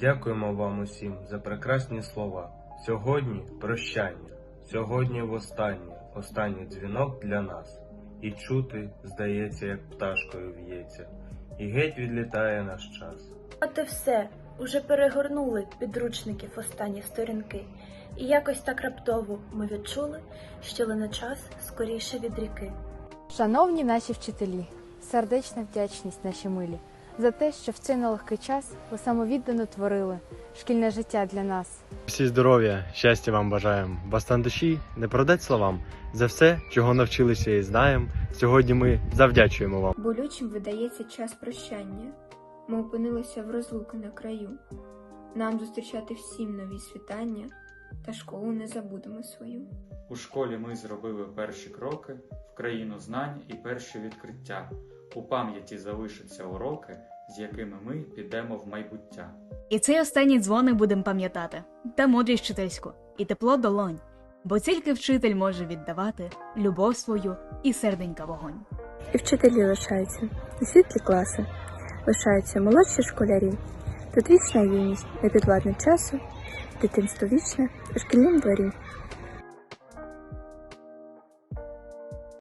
Дякуємо вам усім за прекрасні слова. Сьогодні прощання, сьогодні востаннє, останній дзвінок для нас. І чути, здається, як пташкою в'ється, і геть відлітає наш час. От і все, уже перегорнули підручників останні сторінки, і якось так раптово ми відчули, що лине час скоріше від ріки. Шановні наші вчителі, сердечна вдячність наші милі за те, що в цей нелегкий час ви самовіддано творили шкільне життя для нас. Всі здоров'я, щастя вам бажаємо. Бастан душі не продать словам. За все, чого навчилися і знаємо. Сьогодні ми завдячуємо вам. Болючим видається час прощання. Ми опинилися в розлуки на краю. Нам зустрічати всім нові світання, та школу не забудемо свою. У школі ми зробили перші кроки в країну знань і перші відкриття. У пам'яті залишаться уроки, з якими ми підемо в майбуття. І цей останній дзвоник будем пам'ятати, та мудрість вчительську, і тепло долонь, бо тільки вчитель може віддавати любов свою і серденька вогонь. І вчителі лишаються, і світлі класи, лишаються молодші школярі. Тут вічна юність, непідвладне часу, дитинство вічне у шкільнім дворі.